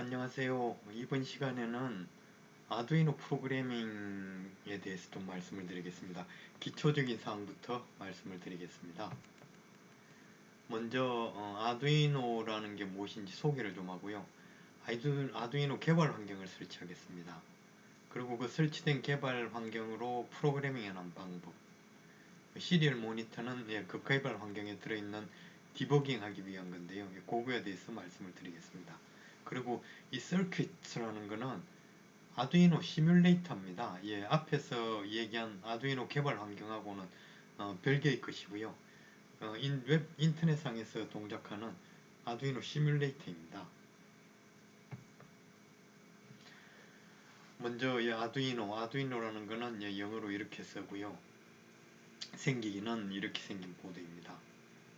안녕하세요. 이번 시간에는 아두이노 프로그래밍에 대해서 좀 말씀을 드리겠습니다. 기초적인 사항부터 말씀을 드리겠습니다. 먼저 어, 아두이노라는 게 무엇인지 소개를 좀 하고요. 아두, 아두이노 개발 환경을 설치하겠습니다. 그리고 그 설치된 개발 환경으로 프로그래밍하는 방법 시리얼 모니터는 예, 그 개발 환경에 들어있는 디버깅 하기 위한 건데요. 그거에 대해서 말씀을 드리겠습니다. 그리고 이 서킷이라는 거는 아두이노 시뮬레이터입니다. 예, 앞에서 얘기한 아두이노 개발 환경하고는 어, 별개의 것이고요. 어, 인, 웹 인터넷상에서 동작하는 아두이노 시뮬레이터입니다. 먼저 이 아두이노, 아두이노라는 거는 예, 영어로 이렇게 쓰고요. 생기기는 이렇게 생긴 보드입니다.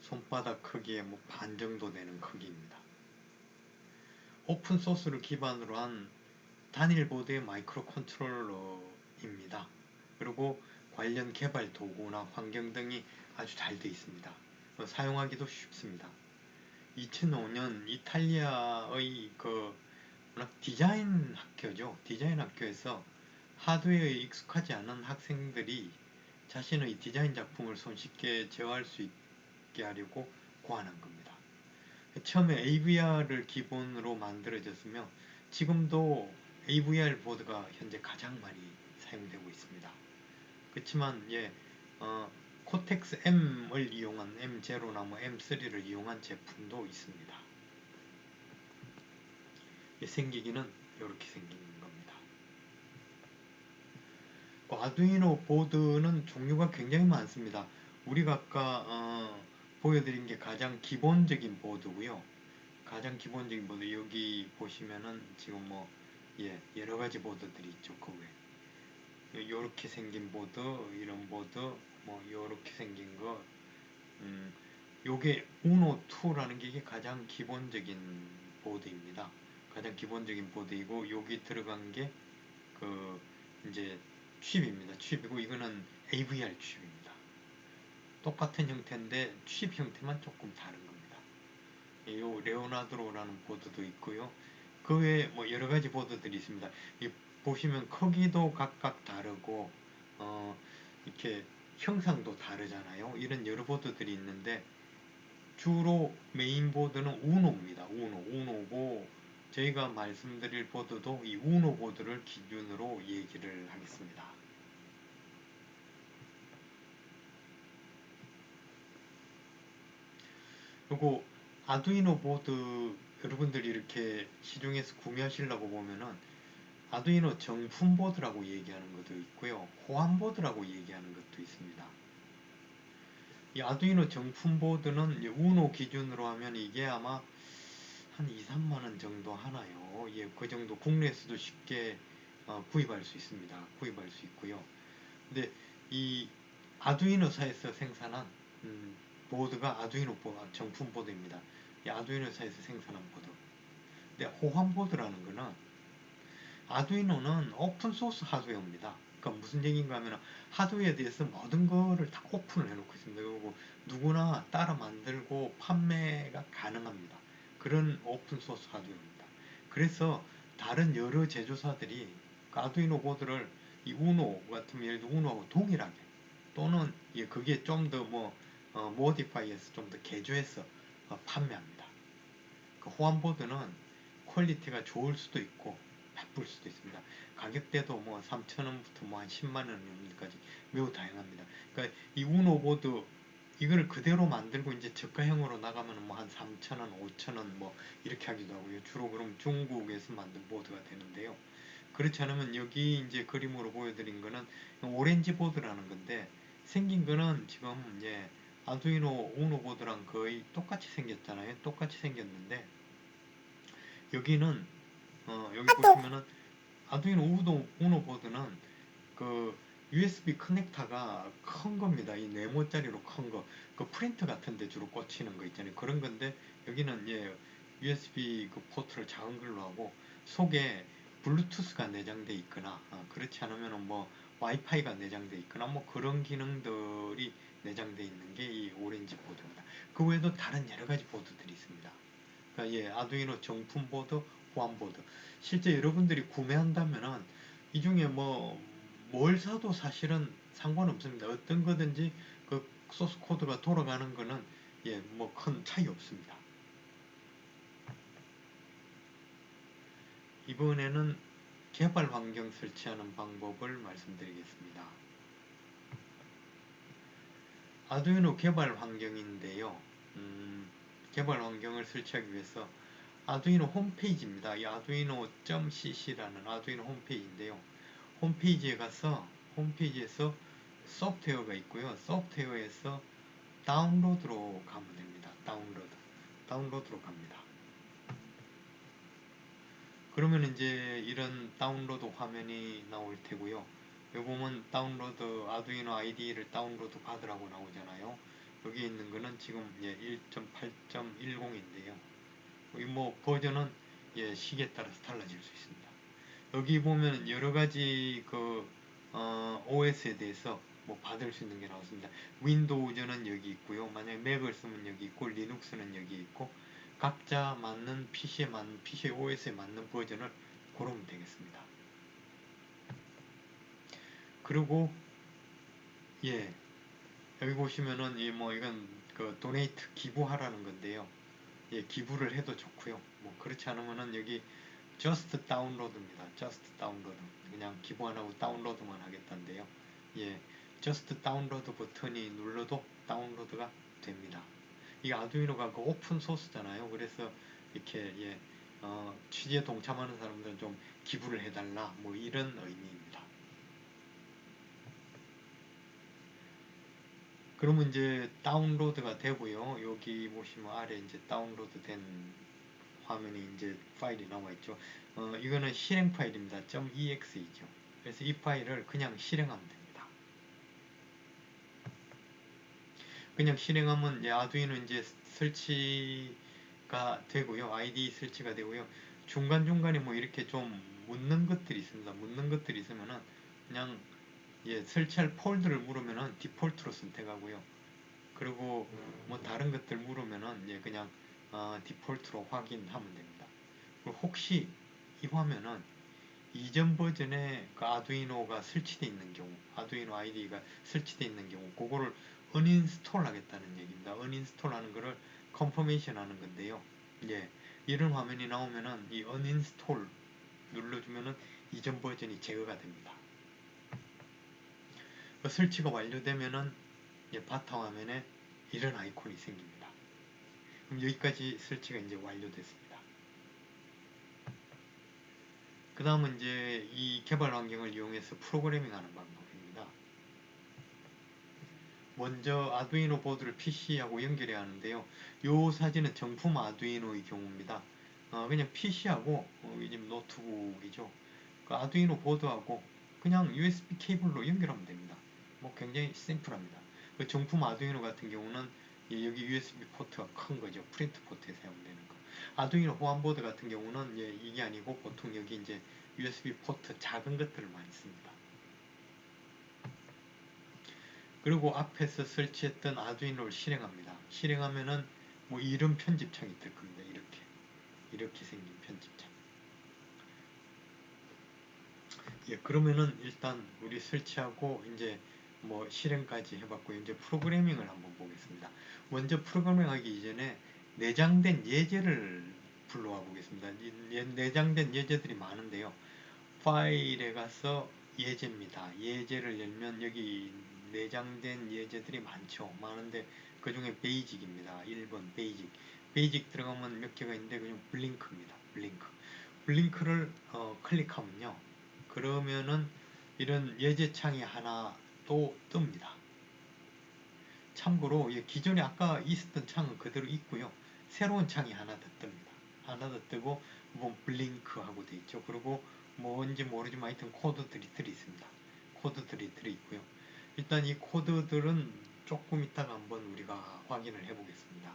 손바닥 크기의 뭐 반 정도 되는 크기입니다. 오픈 소스를 기반으로 한 단일 보드의 마이크로 컨트롤러입니다. 그리고 관련 개발 도구나 환경 등이 아주 잘 되어 있습니다. 사용하기도 쉽습니다. 2005년 이탈리아의 그 디자인 학교죠. 디자인 학교에서 하드웨어에 익숙하지 않은 학생들이 자신의 디자인 작품을 손쉽게 제어할 수 있게 하려고 고안한 겁니다. 처음에 AVR을 기본으로 만들어졌으며 지금도 AVR 보드가 현재 가장 많이 사용되고 있습니다. 그렇지만 예, 어, 코텍스 M을 이용한 M0나 뭐 M3를 이용한 제품도 있습니다. 생기기는 이렇게 생긴 겁니다. 그 아두이노 보드는 종류가 굉장히 많습니다. 우리가 아까 어, 보여드린 게 가장 기본적인 보드고요. 가장 기본적인 보드 여기 보시면은 지금 뭐 예, 여러 가지 보드들이 있죠. 그 외. 요렇게 생긴 보드, 이런 보드, 뭐 요렇게 생긴 거 음, 요게 우노 2라는 게 이게 가장 기본적인 보드입니다. 가장 기본적인 보드이고 여기 들어간 게 그 이제 칩입니다. 칩이고 이거는 AVR 칩입니다. 똑같은 형태인데 칩 형태만 조금 다른 겁니다. 요 레오나드로라는 보드도 있고요. 그 외에 뭐 여러 가지 보드들이 있습니다. 보시면 크기도 각각 다르고 어 이렇게 형상도 다르잖아요. 이런 여러 보드들이 있는데 주로 메인 보드는 우노입니다. 우노, 우노고 저희가 말씀드릴 보드도 이 우노 보드를 기준으로 얘기를 하겠습니다. 그리고 아두이노 보드 여러분들이 이렇게 시중에서 구매하시려고 보면은 아두이노 정품 보드라고 얘기하는 것도 있고요. 호환 보드라고 얘기하는 것도 있습니다. 이 아두이노 정품 보드는 우노 기준으로 하면 이게 아마 한 2, 3만원 정도 하나요. 예, 그 정도 국내에서도 쉽게 어, 구입할 수 있습니다. 구입할 수 있고요. 근데 이 아두이노사에서 생산한 음, 보드가 아두이노 정품 보드입니다. 이 아두이노사에서 생산한 보드. 근데 호환 보드라는 거는 아두이노는 오픈 소스 하드웨어입니다. 그러니까 무슨 얘기인가 하면 하드웨어에 대해서 모든 거를 다 오픈을 해놓고 있습니다. 그리고 누구나 따라 만들고 판매가 가능합니다. 그런 오픈 소스 하드웨어입니다. 그래서 다른 여러 제조사들이 아두이노 보드를 이 우노 같은 예를 들어 우노하고 동일하게 또는 예, 그게 좀 더 뭐 어, 모디파이해서 좀 더 개조해서 어, 판매합니다. 그 호환보드는 퀄리티가 좋을 수도 있고 나쁠 수도 있습니다. 가격대도 뭐 3,000원부터 뭐 한 10만원 정도까지 매우 다양합니다. 그러니까 이 우노 보드 이걸 그대로 만들고 이제 저가형으로 나가면 뭐 한 3,000원, 5,000원 뭐 이렇게 하기도 하고요. 주로 그럼 중국에서 만든 보드가 되는데요. 그렇지 않으면 여기 이제 그림으로 보여드린 거는 오렌지 보드라는 건데 생긴 거는 지금 예 아두이노 우노 보드랑 거의 똑같이 생겼잖아요. 똑같이 생겼는데 여기는 어 여기 보시면은 아두이노 우노, 우노 보드는 그 USB 커넥터가 큰 겁니다. 이 네모짜리로 큰 거. 그 프린터 같은 데 주로 꽂히는 거 있잖아요. 그런 건데 여기는 예 USB 그 포트를 작은 걸로 하고 속에 블루투스가 내장돼 있거나 어, 그렇지 않으면 뭐 와이파이가 내장돼 있거나 뭐 그런 기능들이 내장돼 있는 게 이 오렌지 보드입니다. 그 외에도 다른 여러 가지 보드들이 있습니다. 그러니까 예 아두이노 정품 보드, 호환 보드. 실제 여러분들이 구매한다면은 이 중에 뭐 뭘 사도 사실은 상관없습니다. 어떤 거든지 그 소스 코드가 돌아가는 거는 예, 뭐 큰 차이 없습니다. 이번에는 개발 환경 설치하는 방법을 말씀드리겠습니다. 아두이노 개발 환경인데요. 음, 개발 환경을 설치하기 위해서 아두이노 홈페이지입니다. 이 아두이노.cc라는 아두이노 홈페이지인데요. 홈페이지에 가서 홈페이지에서 소프트웨어가 있고요. 소프트웨어에서 다운로드로 가면 됩니다. 다운로드. 다운로드로 갑니다. 그러면 이제 이런 다운로드 화면이 나올 테고요. 여기 보면 다운로드 아두이노 아이디를 다운로드 받으라고 나오잖아요. 여기 있는 거는 지금 예, 1.8.10인데요. 뭐 버전은 예, 시기에 따라서 달라질 수 있습니다. 여기 보면 여러 가지 그 어, OS에 대해서 뭐 받을 수 있는 게 나왔습니다. 윈도우즈는 여기 있고요. 만약에 맥을 쓰면 여기 있고 리눅스는 여기 있고 각자 맞는 PC에 맞는 PC OS에 맞는 버전을 고르면 되겠습니다. 그리고 예 여기 보시면은 이 뭐 이건 그 도네이트 기부하라는 건데요. 예 기부를 해도 좋고요. 뭐 그렇지 않으면은 여기 just download입니다. just download 그냥 기부 안 하고 다운로드만 하겠다는데요. 예 just download 버튼이 눌러도 다운로드가 됩니다. 이 아두이노가 그 오픈 소스잖아요. 그래서 이렇게 예, 어, 취지에 동참하는 사람들은 좀 기부를 해달라 뭐 이런 의미입니다. 그러면 이제 다운로드가 되고요. 여기 보시면 아래 이제 다운로드 된 화면이 이제 파일이 나와 있죠. 어, 이거는 실행 파일입니다. .ex이죠. 그래서 이 파일을 그냥 실행하면 됩니다. 그냥 실행하면 아두이노 이제 설치가 되고요. 아이디 설치가 되고요. 중간중간에 뭐 이렇게 좀 묻는 것들이 있습니다. 묻는 것들이 있으면은 그냥 예, 설치할 폴드를 물으면은 디폴트로 선택하고요. 그리고 뭐 다른 것들 물으면은 예, 그냥 어, 디폴트로 확인하면 됩니다. 그리고 혹시 이 화면은 이전 버전에 그 아두이노가 설치되어 있는 경우, 아두이노 아이디가 설치되어 있는 경우, 그거를 은인스톨 하겠다는 얘기입니다. 은인스톨 하는 거를 컨퍼메이션 하는 건데요. 예, 이런 화면이 나오면은 이 은인스톨 눌러주면은 이전 버전이 제거가 됩니다. 그 설치가 완료되면은 예, 바탕화면에 이런 아이콘이 생깁니다. 그럼 여기까지 설치가 이제 완료됐습니다. 그 다음은 이제 이 개발 환경을 이용해서 프로그래밍 하는 방법입니다. 먼저 아두이노 보드를 PC하고 연결해야 하는데요. 이 사진은 정품 아두이노의 경우입니다. 어, 그냥 PC하고 어, 노트북이죠. 그 아두이노 보드하고 그냥 USB 케이블로 연결하면 됩니다. 뭐 굉장히 심플합니다. 그 정품 아두이노 같은 경우는 예, 여기 USB 포트가 큰 거죠. 프린트 포트에 사용되는 거. 아두이노 호환보드 같은 경우는 예, 이게 아니고 보통 여기 이제 USB 포트 작은 것들을 많이 씁니다. 그리고 앞에서 설치했던 아두이노를 실행합니다. 실행하면은 뭐 이런 편집창이 뜰 겁니다. 이렇게 이렇게 생긴 편집창. 예, 그러면은 일단 우리 설치하고 이제 뭐 실행까지 해봤고 이제 프로그래밍을 한번 보겠습니다. 먼저 프로그래밍 하기 이전에 내장된 예제를 불러와 보겠습니다. 내장된 예제들이 많은데요. 파일에 가서 예제입니다. 예제를 열면 여기 내장된 예제들이 많죠. 많은데 그 중에 베이직입니다. 1번 베이직. 베이직 들어가면 몇 개가 있는데 그냥 블링크입니다. 블링크. 블링크를 어, 클릭하면요. 그러면은 이런 예제창이 하나 또 뜹니다. 참고로 기존에 아까 있었던 창은 그대로 있고요. 새로운 창이 하나 더 뜹니다. 하나 더 뜨고 뭐 블링크 하고 돼 있죠. 그리고 뭔지 모르지만 하여튼 코드들이 들어 있습니다. 코드들이 들어 있고요. 일단 이 코드들은 조금 이따가 한번 우리가 확인을 해 보겠습니다.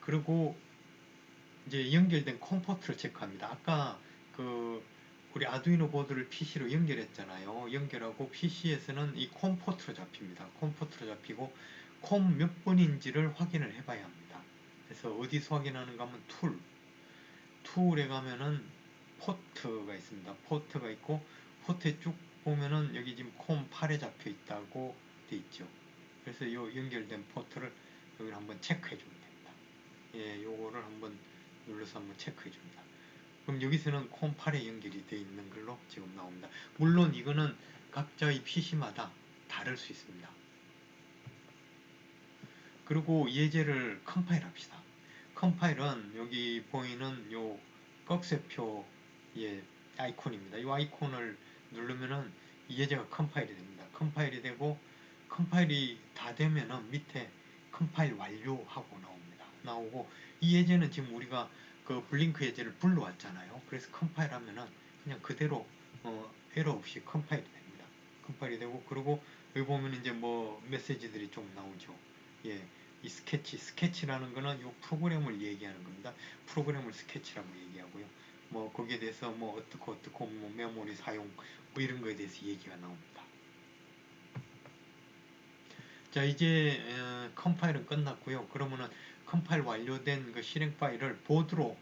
그리고 이제 연결된 컴포트를 체크합니다. 아까 그 우리 아두이노 보드를 PC로 연결했잖아요. 연결하고 PC에서는 이 콤포트로 잡힙니다. 콤포트로 잡히고 콤몇 번인지를 확인을 해봐야 합니다. 그래서 어디서 확인하는가 하면 툴, 툴에 가면은 포트가 있습니다. 포트가 있고 포트에 쭉 보면은 여기 지금 콤 8에 잡혀 있다고 돼 있죠. 그래서 이 연결된 포트를 여기를 한번 체크해 주면 됩니다. 예, 요거를 한번 눌러서 한번 체크해 줍니다. 그럼 여기서는 콤 8에 연결이 되어 있는 걸로 지금 나옵니다. 물론 이거는 각자의 PC마다 다를 수 있습니다. 그리고 예제를 컴파일 합시다. 컴파일은 여기 보이는 요 꺽쇠표의 아이콘입니다. 이 아이콘을 누르면은 이 예제가 컴파일이 됩니다. 컴파일이 되고 컴파일이 다 되면은 밑에 컴파일 완료하고 나옵니다. 나오고 이 예제는 지금 우리가 그 블링크 예제를 불러왔잖아요. 그래서 컴파일 하면은 그냥 그대로 어, 에러 없이 컴파일이 됩니다. 컴파일이 되고 그리고 여기 보면 이제 뭐 메시지들이 좀 나오죠. 예. 이 스케치, 스케치라는 거는 이 프로그램을 얘기하는 겁니다. 프로그램을 스케치라고 얘기하고요. 뭐 거기에 대해서 뭐 어떻고 어떻고 뭐 메모리 사용 뭐 이런 거에 대해서 얘기가 나옵니다. 자 이제 어, 컴파일은 끝났고요. 그러면은 컴파일 완료된 그 실행 파일을 보드로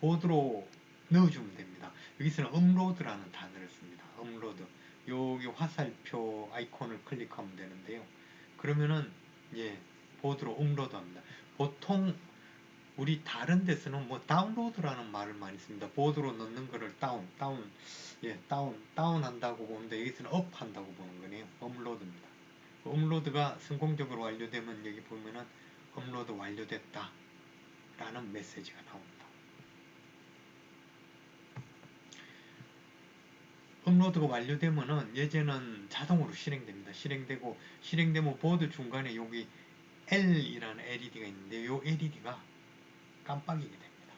보드로 넣어주면 됩니다. 여기서는 업로드라는 단어를 씁니다. 업로드. 여기 화살표 아이콘을 클릭하면 되는데요. 그러면은 예 보드로 업로드합니다. 보통 우리 다른 데서는 뭐 다운로드라는 말을 많이 씁니다. 보드로 넣는 거를 다운, 다운, 예, 다운, 다운 한다고 보는데 여기서는 업 한다고 보는 거네요. 업로드입니다. 업로드가 성공적으로 완료되면 여기 보면은 업로드 완료됐다 라는 메시지가 나옵니다. 업로드가 완료되면은 예제는 자동으로 실행됩니다. 실행되고 실행되면 보드 중간에 여기 L이라는 LED가 있는데 이 LED가 깜빡이게 됩니다.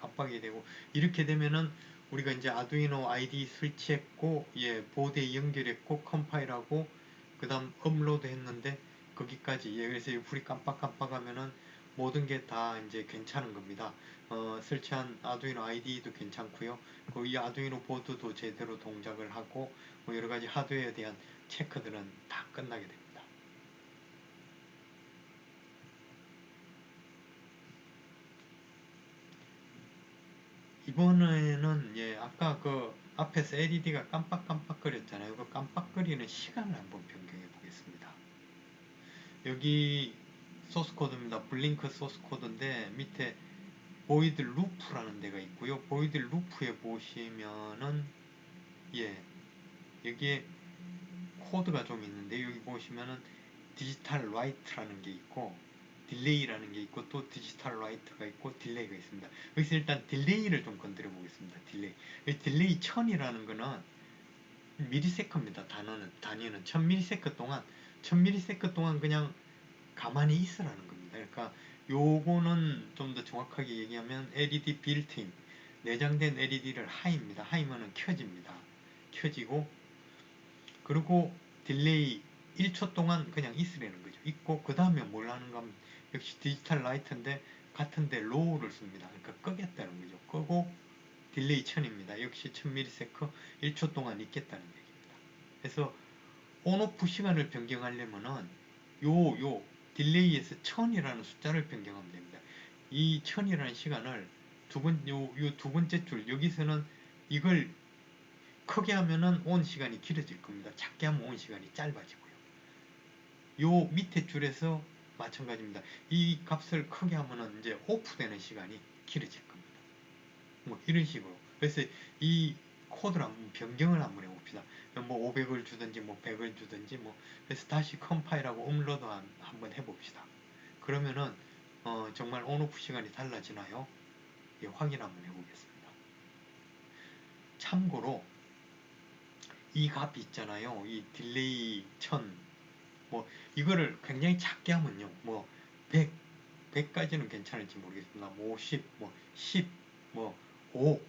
깜빡이게 되고 이렇게 되면은 우리가 이제 아두이노 아이디 설치했고 예 보드에 연결했고 컴파일하고 그 다음 업로드 했는데 거기까지 예 그래서 불이 깜빡깜빡하면은 모든 게 다 이제 괜찮은 겁니다. 어, 설치한 아두이노 아이디도 괜찮고요. 그 이 아두이노 보드도 제대로 동작을 하고 뭐 여러 가지 하드웨어에 대한 체크들은 다 끝나게 됩니다. 이번에는 예 아까 그 앞에서 LED가 깜빡깜빡거렸잖아요. 그 깜빡거리는 시간을 한번 변경해 보겠습니다. 여기 소스 코드입니다. 블링크 소스 코드인데 밑에 보이드 루프라는 데가 있고요. 보이드 루프에 보시면은 예 여기에 코드가 좀 있는데 여기 보시면은 디지털 라이트라는 게 있고 딜레이라는 게 있고 또 디지털 라이트가 있고 딜레이가 있습니다. 여기서 일단 딜레이를 좀 건드려 보겠습니다. 딜레이. 딜레이 1000이라는 거는 미리세컨입니다. 단어는 단위는 1000미리세컨 동안 1000미리세컨 동안 그냥 가만히 있으라는 겁니다. 그러니까 요거는 좀 더 정확하게 얘기하면 LED 빌트인 내장된 LED를 하이입니다. 하이면은 켜집니다. 켜지고 그리고 딜레이 1초 동안 그냥 있으라는 거죠. 있고 그 다음에 뭘 하는가 하면 역시 디지털 라이트인데 같은데 로우를 씁니다. 그러니까 끄겠다는 거죠. 끄고 딜레이 1000입니다. 역시 1000ms 1초 동안 있겠다는 얘기입니다. 그래서 온오프 시간을 변경하려면은 요, 요 딜레이에서 1000이라는 숫자를 변경하면 됩니다. 이 1000이라는 시간을 두 번, 요, 요 두 번째 줄, 여기서는 이걸 크게 하면은 온 시간이 길어질 겁니다. 작게 하면 온 시간이 짧아지고요. 요 밑에 줄에서 마찬가지입니다. 이 값을 크게 하면은 이제 오프되는 시간이 길어질 겁니다. 뭐 이런 식으로. 그래서 이 한번 변경을 한번 해봅시다. 뭐 500을 주든지 뭐 100을 주든지 뭐 그래서 다시 컴파일하고 업로드 한번 해봅시다. 그러면은 어 정말 온오프 시간이 달라지나요? 예, 확인 한번 해보겠습니다. 참고로 이 값이 있잖아요. 이 딜레이 1000뭐 이거를 굉장히 작게 하면요. 뭐 100, 100까지는 괜찮을지 모르겠습니다. 뭐 50, 뭐 10, 뭐 5.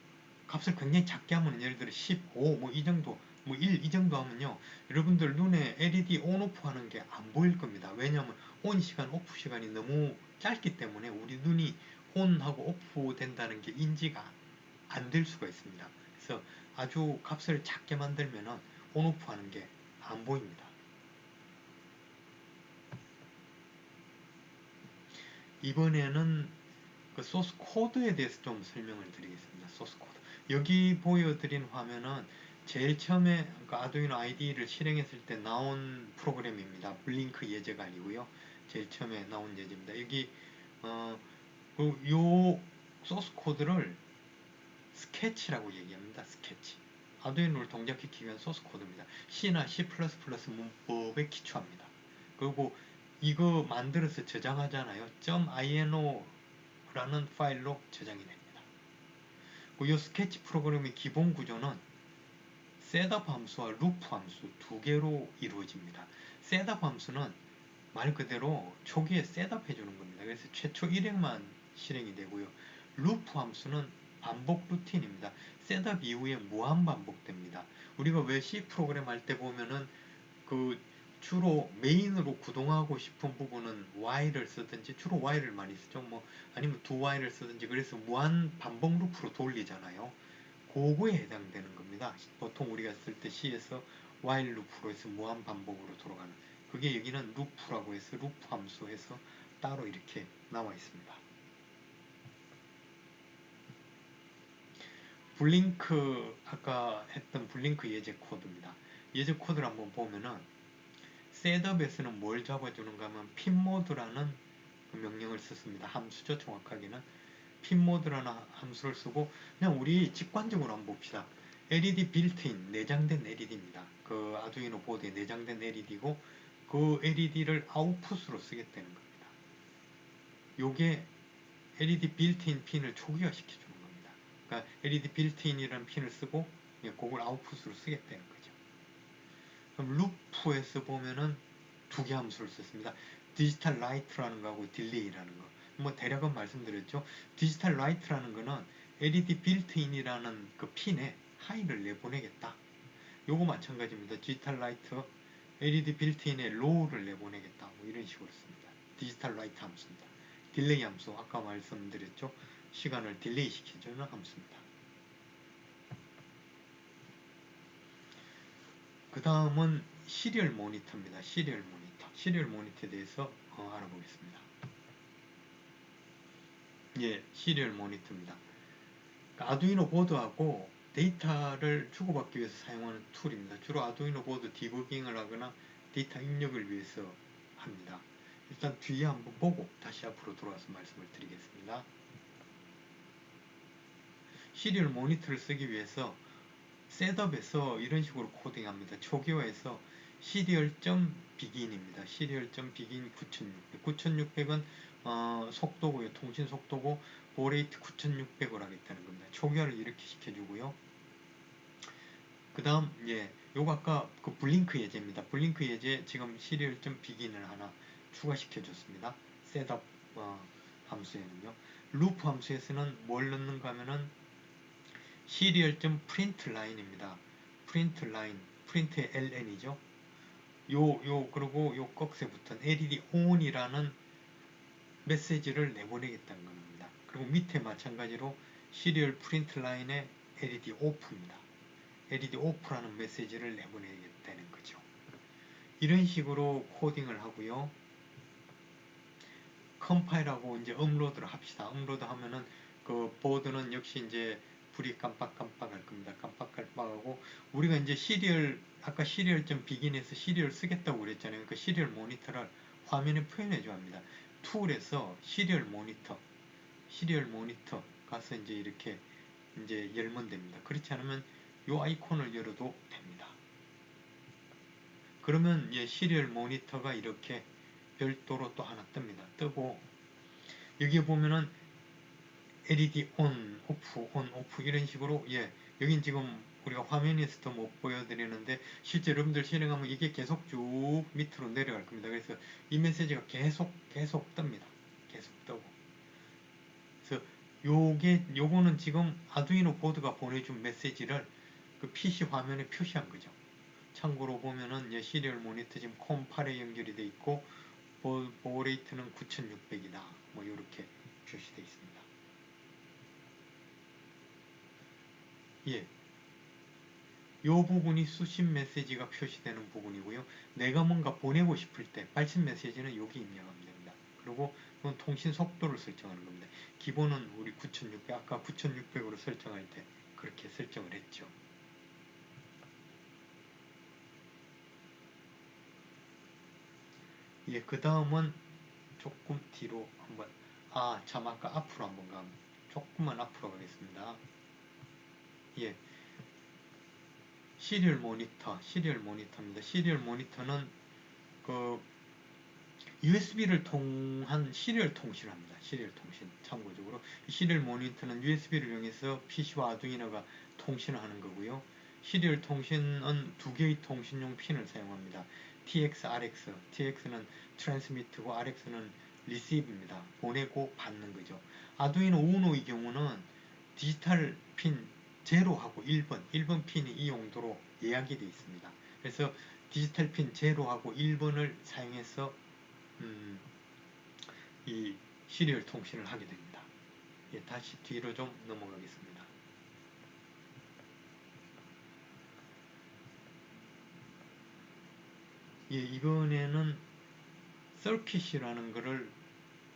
값을 굉장히 작게 하면 예를 들어 15, 뭐 이 정도, 뭐 1, 이 정도 하면요. 여러분들 눈에 LED 온, 오프 하는 게 안 보일 겁니다. 왜냐하면 온 시간, 오프 시간이 너무 짧기 때문에 우리 눈이 온하고 오프 된다는 게 인지가 안 될 수가 있습니다. 그래서 아주 값을 작게 만들면은 온, 오프 하는 게 안 보입니다. 이번에는 그 소스 코드에 대해서 좀 설명을 드리겠습니다. 소스 코드. 여기 보여드린 화면은 제일 처음에 그 아두이노 IDE를 실행했을 때 나온 프로그램입니다. 블링크 예제가 아니고요. 제일 처음에 나온 예제입니다. 여기 어, 그요 소스 코드를 스케치라고 얘기합니다. 스케치. 아두이노를 동작시키기 위한 소스 코드입니다. C나 C++ 문법에 기초합니다. 그리고 이거 만들어서 저장하잖아요. .ino라는 파일로 저장이 됩니다. 이 스케치 프로그램의 기본 구조는 셋업 함수와 루프 함수 두 개로 이루어집니다. 셋업 함수는 말 그대로 초기에 셋업 해주는 겁니다. 그래서 최초 1행만 실행이 되고요. 루프 함수는 반복 루틴입니다. 셋업 이후에 무한 반복됩니다. 우리가 왜 C 프로그램 할 때 보면은 그 주로 메인으로 구동하고 싶은 부분은 while을 쓰든지 주로 while을 많이 쓰죠. 뭐 아니면 do while을 쓰든지 그래서 무한 반복 루프로 돌리잖아요. 그거에 해당되는 겁니다. 보통 우리가 쓸 때 C에서 while 루프로 해서 무한 반복으로 돌아가는 그게 여기는 루프라고 해서 루프 함수에서 따로 이렇게 나와 있습니다. 블링크 아까 했던 블링크 예제 코드입니다. 예제 코드를 한번 보면은 셋업에서는 뭘 잡아주는가 하면 핀모드라는 그 명령을 썼습니다. 함수죠 정확하게는 핀모드라는 함수를 쓰고 그냥 우리 직관적으로 한번 봅시다. LED 빌트인 내장된 LED입니다. 그 아두이노 보드에 내장된 LED고 그 LED를 아웃풋으로 쓰겠다는 겁니다. 요게 LED 빌트인 핀을 초기화시켜주는 겁니다. 그러니까 LED 빌트인이라는 핀을 쓰고 그걸 아웃풋으로 쓰겠다는 거죠. 그럼 루프에서 보면은 두 개 함수를 썼습니다. 디지털 라이트라는 거하고 딜레이라는 거. 뭐 대략은 말씀드렸죠. 디지털 라이트라는 거는 LED 빌트인이라는 그 핀에 하이를 내보내겠다. 요거 마찬가지입니다. 디지털 라이트 LED 빌트인에 로우를 내보내겠다. 뭐 이런 식으로 씁니다. 디지털 라이트 함수입니다. 딜레이 함수 아까 말씀드렸죠. 시간을 딜레이 시켜주는 함수입니다. 그 다음은 시리얼 모니터입니다. 시리얼 모니터. 시리얼 모니터에 대해서 어, 알아보겠습니다. 예, 시리얼 모니터입니다. 그러니까 아두이노 보드하고 데이터를 주고받기 위해서 사용하는 툴입니다. 주로 아두이노 보드 디버깅을 하거나 데이터 입력을 위해서 합니다. 일단 뒤에 한번 보고 다시 앞으로 돌아와서 말씀을 드리겠습니다. 시리얼 모니터를 쓰기 위해서 셋업에서 이런 식으로 코딩합니다. 초기화에서 시리얼.begin입니다. 시리얼.begin 9600. 9600은 어, 속도고요. 통신 속도고 보레이트 9600을 하겠다는 겁니다. 초기화를 이렇게 시켜주고요. 그 다음 예, 요거 아까 그 블링크 예제입니다. 블링크 예제 지금 시리얼.begin을 하나 추가시켜 줬습니다. 셋업 어, 함수에는요. 루프 함수에서는 뭘 넣는가 하면은 시리얼.print 라인입니다. print 라인, print ln이죠. 요, 요, 그리고 요 꺽쇠 붙은 LED on이라는 메시지를 내보내겠다는 겁니다. 그리고 밑에 마찬가지로 시리얼 프린트 라인에 LED off입니다. LED off라는 메시지를 내보내겠다는 거죠. 이런 식으로 코딩을 하고요. 컴파일하고 이제 업로드를 합시다. 업로드 하면은 그 보드는 역시 이제 불이 깜빡깜빡 할 겁니다. 깜빡깜빡하고 우리가 이제 시리얼 아까 시리얼 좀 비긴해서 시리얼 쓰겠다고 그랬잖아요. 그 시리얼 모니터를 화면에 표현해 줘야 합니다. 툴에서 시리얼 모니터 시리얼 모니터 가서 이제 이렇게 이제 열면 됩니다. 그렇지 않으면 이 아이콘을 열어도 됩니다. 그러면 예, 시리얼 모니터가 이렇게 별도로 또 하나 뜹니다. 뜨고 여기 보면은 LED ON, OFF, ON, OFF 이런 식으로 예 여긴 지금 우리가 화면에서도 못 보여드리는데 실제 여러분들 실행하면 이게 계속 쭉 밑으로 내려갈 겁니다. 그래서 이 메시지가 계속 계속 뜹니다. 계속 뜨고 그래서 요게 요거는 지금 아두이노 보드가 보내준 메시지를 그 PC 화면에 표시한 거죠. 참고로 보면은 예, 시리얼 모니터 지금 콤8에 연결이 돼 있고 보, 보레이트는 9600이다. 뭐 이렇게 표시되어 있습니다. 예. 요 부분이 수신 메시지가 표시되는 부분이고요. 내가 뭔가 보내고 싶을 때 발신 메시지는 여기 입력하면 됩니다. 그리고 그건 통신 속도를 설정하는 겁니다. 기본은 우리 9600 아까 9600으로 설정할 때 그렇게 설정을 했죠. 예, 그 다음은 조금 뒤로 한번 아, 참 아까 앞으로 한번 가 조금만 앞으로 가겠습니다. 예. 시리얼 모니터, 시리얼 모니터입니다. 시리얼 모니터는 그 USB를 통한 시리얼 통신을 합니다. 시리얼 통신. 참고적으로 시리얼 모니터는 USB를 이용해서 PC와 아두이노가 통신을 하는 거고요. 시리얼 통신은 두 개의 통신용 핀을 사용합니다. TX, RX. TX는 트랜스미트고 RX는 리시브입니다. 보내고 받는 거죠. 아두이노 우노의 경우는 디지털 핀 제로하고 1번, 1번 핀이 이 용도로 예약이 되어 있습니다. 그래서 디지털 핀 제로하고 1번을 사용해서 음, 이 시리얼 통신을 하게 됩니다. 예, 다시 뒤로 좀 넘어가겠습니다. 예, 이번에는 서킷이라는 것을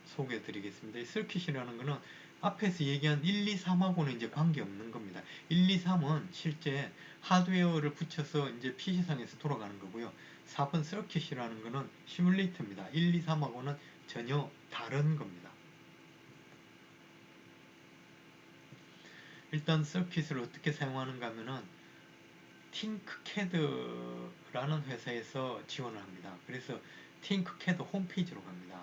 소개해 드리겠습니다. 이 서킷이라는 것은 앞에서 얘기한 1, 2, 3하고는 이제 관계없는 겁니다. 1, 2, 3은 실제 하드웨어를 붙여서 이제 PC상에서 돌아가는 거고요. 4번 서킷이라는 것은 시뮬레이터입니다. 1, 2, 3하고는 전혀 다른 겁니다. 일단 서킷을 어떻게 사용하는가 하면은 팅크캐드라는 회사에서 지원을 합니다. 그래서 팅크캐드 홈페이지로 갑니다.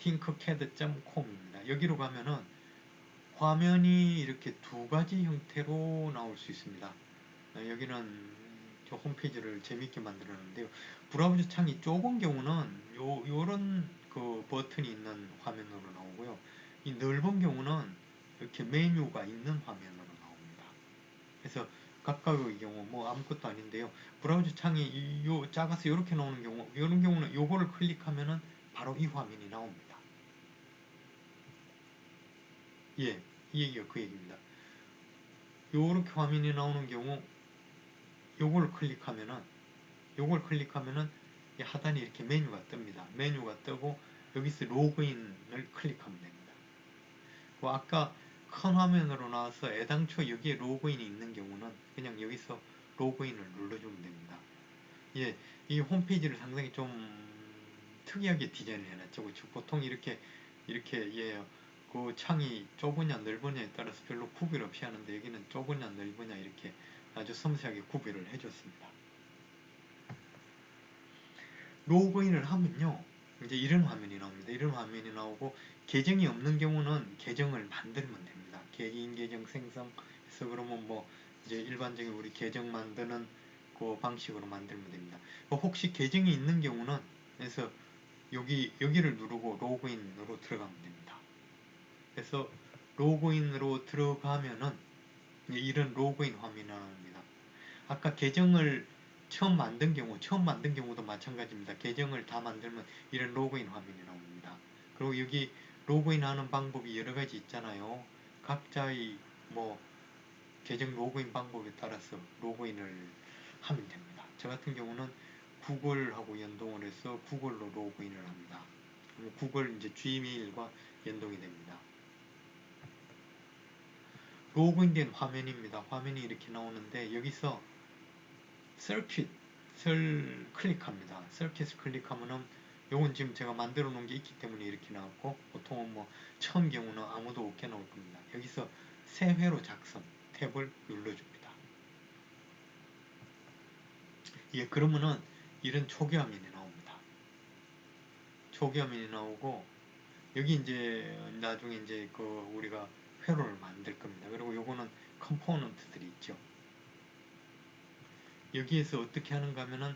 팅크캐드.com입니다. 여기로 가면은 화면이 이렇게 두 가지 형태로 나올 수 있습니다. 어, 여기는 홈페이지를 재밌게 만들었는데요. 브라우저 창이 좁은 경우는 요, 요런 그 버튼이 있는 화면으로 나오고요. 이 넓은 경우는 이렇게 메뉴가 있는 화면으로 나옵니다. 그래서 각각의 경우 뭐 아무것도 아닌데요. 브라우저 창이 요 작아서 이렇게 나오는 경우 이런 경우는 요거를 클릭하면은 바로 이 화면이 나옵니다. 예, 이 얘기가 그 얘기입니다. 요렇게 화면이 나오는 경우 요걸 클릭하면은 요걸 클릭하면은 하단에 이렇게 메뉴가 뜹니다. 메뉴가 뜨고 여기서 로그인을 클릭하면 됩니다. 뭐 아까 큰 화면으로 나와서 애당초 여기에 로그인이 있는 경우는 그냥 여기서 로그인을 눌러주면 됩니다. 예, 이 홈페이지를 상당히 좀 특이하게 디자인을 해놨죠. 그렇죠? 보통 이렇게 이렇게 예, 그 창이 좁으냐 넓으냐에 따라서 별로 구별 없이 하는데 여기는 좁으냐 넓으냐 이렇게 아주 섬세하게 구별을 해줬습니다. 로그인을 하면요. 이제 이런 화면이 나옵니다. 이런 화면이 나오고 계정이 없는 경우는 계정을 만들면 됩니다. 개인 계정 생성해서 그러면 뭐 이제 일반적인 우리 계정 만드는 그 방식으로 만들면 됩니다. 뭐 혹시 계정이 있는 경우는 그래서 여기 여기를 누르고 로그인으로 들어가면 됩니다. 그래서 로그인으로 들어가면은 이런 로그인 화면이 나옵니다. 아까 계정을 처음 만든 경우, 처음 만든 경우도 마찬가지입니다. 계정을 다 만들면 이런 로그인 화면이 나옵니다. 그리고 여기 로그인 하는 방법이 여러 가지 있잖아요. 각자의 뭐 계정 로그인 방법에 따라서 로그인을 하면 됩니다. 저 같은 경우는 구글하고 연동을 해서 구글로 로그인을 합니다. 구글 이제 Gmail과 연동이 됩니다. 로그인된 화면입니다. 화면이 이렇게 나오는데 여기서 서킷을 클릭합니다. 서킷을 클릭하면은 요건 지금 제가 만들어 놓은 게 있기 때문에 이렇게 나왔고 보통은 뭐 처음 경우는 아무도 없게 나올 겁니다. 여기서 새 회로 작성 탭을 눌러줍니다. 예, 그러면은 이런 초기 화면이 나옵니다. 초기 화면이 나오고 여기 이제 나중에 이제 그 우리가 회로를 만들 겁니다. 그리고 요거는 컴포넌트들이 있죠. 여기에서 어떻게 하는가 하면은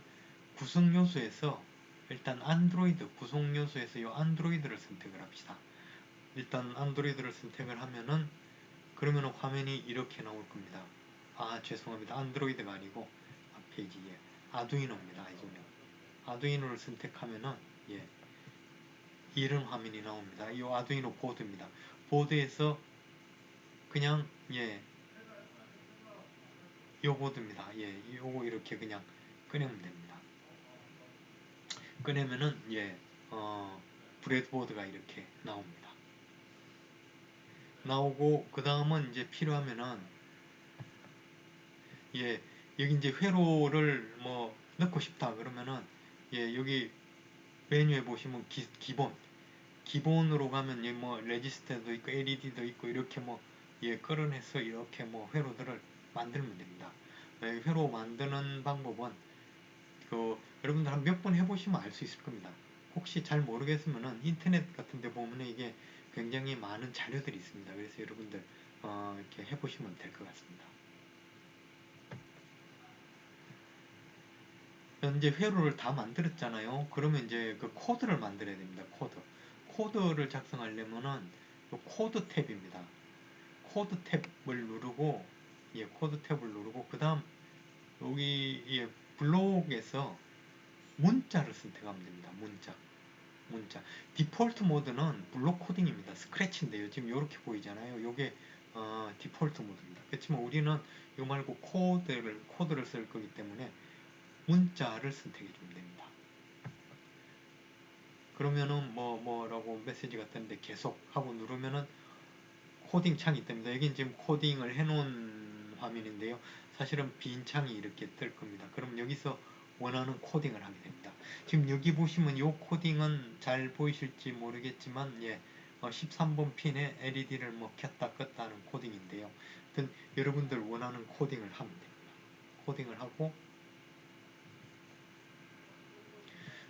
구성 요소에서 일단 안드로이드 구성 요소에서 이 안드로이드를 선택을 합시다. 일단 안드로이드를 선택을 하면은 그러면 화면이 이렇게 나올 겁니다. 아 죄송합니다. 안드로이드가 아니고 앞페이지에 아두이노입니다. 아두이노. 아두이노를 선택하면은 예 이런 화면이 나옵니다. 이 아두이노 보드입니다. 보드에서 그냥 예 요보드입니다. 예, 요거 이렇게 그냥 꺼내면 됩니다. 꺼내면은 예, 어, 브레드보드가 이렇게 나옵니다. 나오고 그 다음은 이제 필요하면은 예 여기 이제 회로를 뭐 넣고 싶다 그러면은 예 여기 메뉴에 보시면 기, 기본 기본으로 가면 뭐 레지스터도 있고 LED도 있고 이렇게 뭐 예, 끌어내서 이렇게 뭐 회로들을 만들면 됩니다. 예, 회로 만드는 방법은 그 여러분들 한 몇 번 해보시면 알 수 있을 겁니다. 혹시 잘 모르겠으면은 인터넷 같은 데 보면 이게 굉장히 많은 자료들이 있습니다. 그래서 여러분들 어, 이렇게 해보시면 될 것 같습니다. 현재 회로를 다 만들었잖아요. 그러면 이제 그 코드를 만들어야 됩니다. 코드. 코드를 작성하려면은 코드 탭입니다. 코드 탭을 누르고 예, 코드 탭을 누르고 그 다음 여기 예, 블록에서 문자를 선택하면 됩니다. 문자. 문자. 디폴트 모드는 블록 코딩입니다. 스크래치인데요. 지금 이렇게 보이잖아요. 이게 어, 디폴트 모드입니다. 그렇지만 우리는 이거 말고 코드를 코드를 쓸 거기 때문에 문자를 선택해 주면 됩니다. 그러면은 뭐 뭐라고 메시지 같은데 계속 하고 누르면은 코딩 창이 뜹니다. 여기 지금 코딩을 해놓은 화면인데요. 사실은 빈 창이 이렇게 뜰 겁니다. 그럼 여기서 원하는 코딩을 하게 됩니다. 지금 여기 보시면 이 코딩은 잘 보이실지 모르겠지만 예, 어, 13번 핀에 LED를 뭐 켰다 껐다 하는 코딩인데요. 하여튼 여러분들 원하는 코딩을 하면 됩니다. 코딩을 하고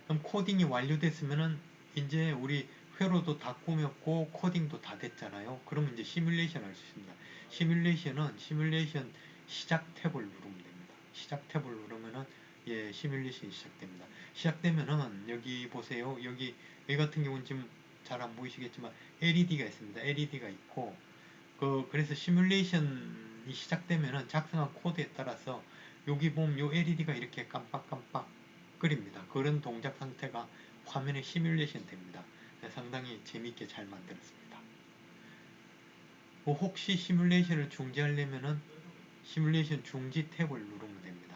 그럼 코딩이 완료됐으면은 이제 우리 회로도 다 꾸몄고 코딩도 다 됐잖아요. 그러면 이제 시뮬레이션 할 수 있습니다. 시뮬레이션은 시뮬레이션 시작 탭을 누르면 됩니다. 시작 탭을 누르면은 예, 시뮬레이션이 시작됩니다. 시작되면은 여기 보세요. 여기 여기 같은 경우는 지금 잘 안 보이시겠지만 LED가 있습니다. LED가 있고 그 그래서 시뮬레이션이 시작되면은 작성한 코드에 따라서 여기 보면 요 LED가 이렇게 깜빡깜빡 끓입니다. 그런 동작 상태가 화면에 시뮬레이션 됩니다. 네, 상당히 재밌게 잘 만들었습니다. 뭐 혹시 시뮬레이션을 중지하려면은 시뮬레이션 중지 탭을 누르면 됩니다.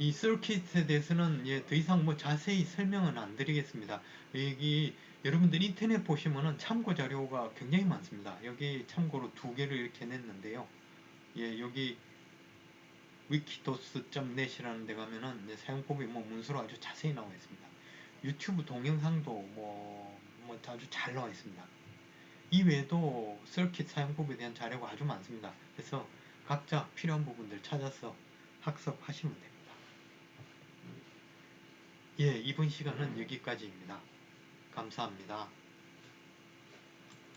이 서킷에 대해서는 예, 더 이상 뭐 자세히 설명은 안 드리겠습니다. 여기 여러분들 인터넷 보시면은 참고 자료가 굉장히 많습니다. 여기 참고로 두 개를 이렇게 냈는데요. 예, 여기 wikidos.net이라는 데 가면은 사용법이 뭐 문서로 아주 자세히 나와 있습니다. 유튜브 동영상도 뭐, 뭐 아주 잘 나와 있습니다. 이외에도 서킷 사용법에 대한 자료가 아주 많습니다. 그래서 각자 필요한 부분들 찾아서 학습하시면 됩니다. 예, 이번 시간은 여기까지입니다. 감사합니다.